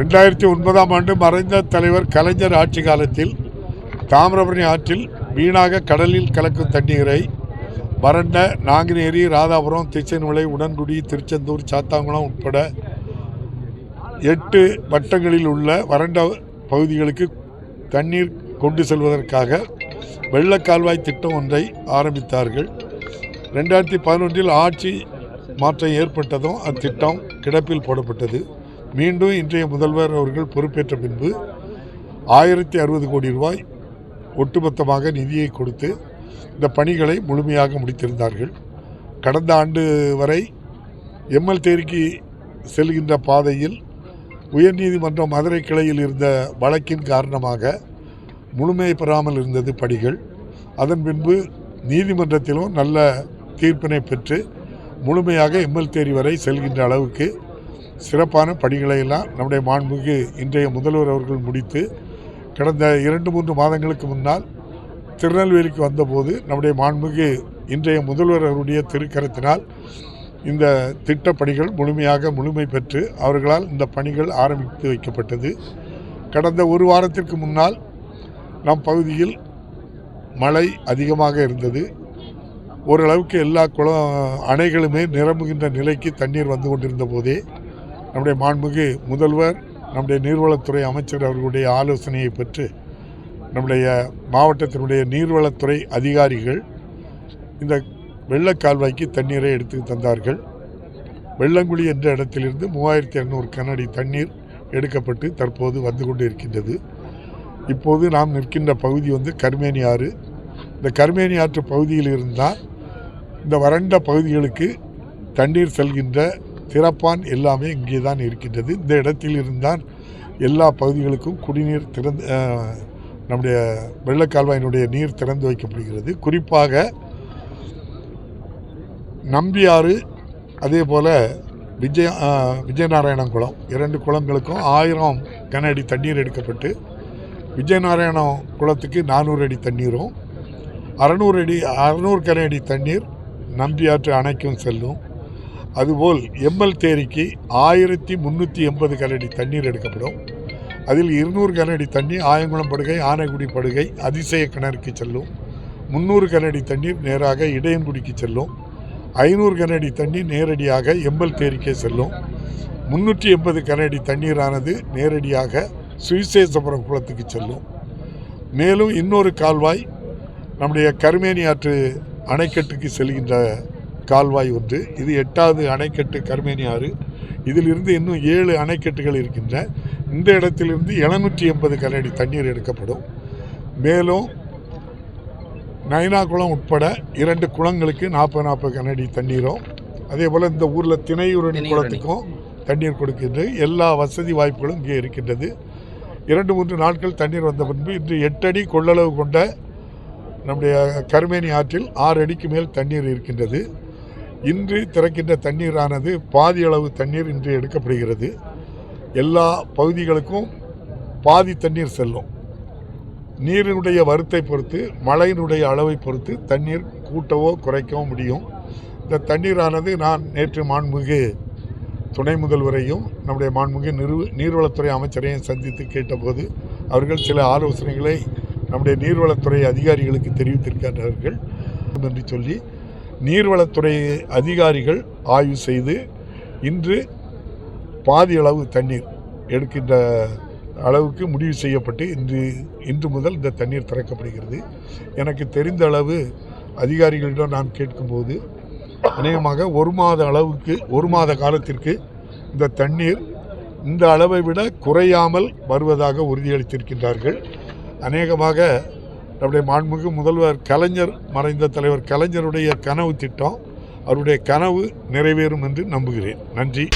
ரெண்டாயிரத்தி ஒன்பதாம் ஆண்டு மறைந்த தலைவர் கலைஞர் ஆட்சி காலத்தில் தாமிரபரணி ஆற்றில் வீணாக கடலில் கலக்கும் தண்ணீரை வறண்ட நாங்குநேரி ராதாபுரம் திச்சைநுலை உடன்குடி திருச்செந்தூர் சாத்தாங்குளம் உட்பட எட்டு வட்டங்களில் உள்ள வறண்ட பகுதிகளுக்கு தண்ணீர் கொண்டு செல்வதற்காக வெள்ளக்கால்வாய் திட்டம் ஒன்றை ஆரம்பித்தார்கள். ரெண்டாயிரத்தி பதினொன்றில் ஆட்சி மாற்றம் ஏற்பட்டதும் அத்திட்டம் கிடப்பில் போடப்பட்டது. மீண்டும் இன்றைய முதல்வர் அவர்கள் பொறுப்பேற்ற பின்பு ஆயிரத்தி அறுபது கோடி ரூபாய் ஒட்டுமொத்தமாக நிதியை கொடுத்து இந்த பணிகளை முழுமையாக முடித்திருந்தார்கள். கடந்த ஆண்டு வரை எம்எல் தேரிக்கு செல்கின்ற பாதையில் உயர்நீதிமன்றம் மதுரை கிளையில் இருந்த வழக்கின் காரணமாக முழுமை பெறாமல் இருந்தது படிகள் அதன் பின்பு நீதிமன்றத்திலும் நல்ல தீர்ப்பினை பெற்று முழுமையாக எம்எல் தேரி வரை செல்கின்ற அளவுக்கு சிறப்பான பணிகளை எல்லாம் நம்முடைய மாண்புக்கு இன்றைய முதல்வர் அவர்கள் முடித்து கடந்த இரண்டு மூன்று மாதங்களுக்கு முன்னால் திருநெல்வேலிக்கு வந்தபோது நம்முடைய மாண்புக்கு இன்றைய முதல்வர் அவருடைய திருக்கரத்தினால் இந்த திட்டப்பணிகள் முழுமையாக முழுமை பெற்று அவர்களால் இந்த பணிகள் ஆரம்பித்து வைக்கப்பட்டது. கடந்த ஒரு வாரத்திற்கு முன்னால் நம் பகுதியில் மழை அதிகமாக இருந்தது. ஓரளவுக்கு எல்லா குளம் அணைகளுமே நிரம்புகின்ற நிலைக்கு தண்ணீர் வந்து கொண்டிருந்த போதே நம்முடைய மாண்புமிகு முதல்வர் நம்முடைய நீர்வளத்துறை அமைச்சர் அவர்களுடைய ஆலோசனையை பெற்று நம்முடைய மாவட்டத்தினுடைய நீர்வளத்துறை அதிகாரிகள் இந்த வெள்ள கால்வாய்க்கு தண்ணீரை எடுத்து தந்தார்கள். வெள்ளங்குழி என்ற இடத்திலிருந்து மூவாயிரத்தி இரநூறு கனஅடி தண்ணீர் எடுக்கப்பட்டு தற்போது வந்து கொண்டு இருக்கின்றது இப்போது நாம் நிற்கின்ற பகுதி வந்து கர்மேனி ஆறு. இந்த கர்மேனி ஆற்று பகுதியில் இருந்தால் இந்த வறண்ட பகுதிகளுக்கு தண்ணீர் செல்கின்ற திறப்பான் எல்லாமே இங்கே தான் இருக்கின்றது. இந்த இடத்தில் இருந்தால் எல்லா பகுதிகளுக்கும் குடிநீர் திறந்து நம்முடைய வெள்ளக்கால்வாயினுடைய நீர் திறந்து வைக்கப்படுகிறது. குறிப்பாக நம்பியாறு அதே போல் விஜய விஜயநாராயணம் குளம் இரண்டு குளங்களுக்கும் ஆயிரம் கன அடி தண்ணீர் எடுக்கப்பட்டு விஜயநாராயணம் குளத்துக்கு நானூறு அடி தண்ணீரும் அறநூறு அடி அறநூறு கன அடி தண்ணீர் நம்பியாற்று அணைக்கும் செல்லும். அதுபோல் எம்எல் தேரிக்கு ஆயிரத்தி முந்நூற்றி எண்பது கனடி தண்ணீர் எடுக்கப்படும். அதில் இருநூறு கனடி தண்ணி ஆயங்குளம் படுகை ஆனைக்குடி படுகை அதிசய கிணறுக்கு செல்லும். முந்நூறு கனடி தண்ணீர் நேராக இடையன்குடிக்கு செல்லும். ஐநூறு கனடி தண்ணி நேரடியாக எம்பல் தேரிக்கே செல்லும். முந்நூற்றி எண்பது கனடி தண்ணீரானது நேரடியாக சுவிசேஷபுரம் குளத்துக்கு செல்லும். மேலும் இன்னொரு கால்வாய் நம்முடைய கருமேனி ஆற்று அணைக்கட்டுக்கு செல்கின்ற கால்வாய் ஒன்று இது எட்டாவது அணைக்கட்டு கருமேனி ஆறு. இதிலிருந்து இன்னும் ஏழு அணைக்கட்டுகள் இருக்கின்ற இந்த இடத்திலிருந்து எழுநூற்றி எண்பது கனஅடி தண்ணீர் எடுக்கப்படும். மேலும் நைனா குளம் உட்பட இரண்டு குளங்களுக்கு நாற்பது நாற்பது கனஅடி தண்ணீரும் அதே போல் இந்த ஊரில் திணையூரணி. குளத்துக்கும் தண்ணீர் கொடுக்கின்றது. எல்லா வசதி வாய்ப்புகளும் இங்கே இருக்கின்றது. இரண்டு மூன்று நாட்கள் தண்ணீர் வந்த பின்பு இன்று எட்டு அடி கொள்ளளவு கொண்ட நம்முடைய கருமேனி ஆற்றில் ஆறு அடிக்கு மேல் தண்ணீர் இருக்கின்றது. இன்று திறக்கின்ற தண்ணீரானது பாதி அளவு தண்ணீர் இன்று எடுக்கப்படுகிறது. எல்லா பகுதிகளுக்கும் பாதி தண்ணீர் செல்லும். நீரினுடைய வருத்தை பொறுத்து மழையினுடைய அளவை பொறுத்து தண்ணீர் கூட்டவோ குறைக்கவோ முடியும். இந்த தண்ணீரானது நான் நேற்று மாண்புமிகு துணை முதல்வரையும் நம்முடைய மாண்புமிகு நிறு நீர்வளத்துறை அமைச்சரையும் சந்தித்து கேட்டபோது அவர்கள் சில ஆலோசனைகளை நம்முடைய நீர்வளத்துறை அதிகாரிகளுக்கு தெரிவித்திருக்கின்றார்கள். என்று சொல்லி நீர்வளத்துறை அதிகாரிகள் ஆய்வு செய்து இன்று பாதி அளவு தண்ணீர் எடுக்கின்ற அளவுக்கு முடிவு செய்யப்பட்டு இன்று இன்று முதல் இந்த தண்ணீர் திறக்கப்படுகிறது. எனக்கு தெரிந்த அளவு அதிகாரிகளிடம் நான் கேட்கும்போது அநேகமாக ஒரு மாத அளவுக்கு ஒரு மாத காலத்திற்கு இந்த தண்ணீர் இந்த அளவை விட குறையாமல் வருவதாக உறுதியளித்திருக்கின்றார்கள். அநேகமாக நம்முடைய மாண்புமிகு முதல்வர் கலைஞர் மறைந்த தலைவர் கலைஞருடைய கனவு திட்டம் அவருடைய கனவு நிறைவேறும் என்று நம்புகிறேன். நன்றி.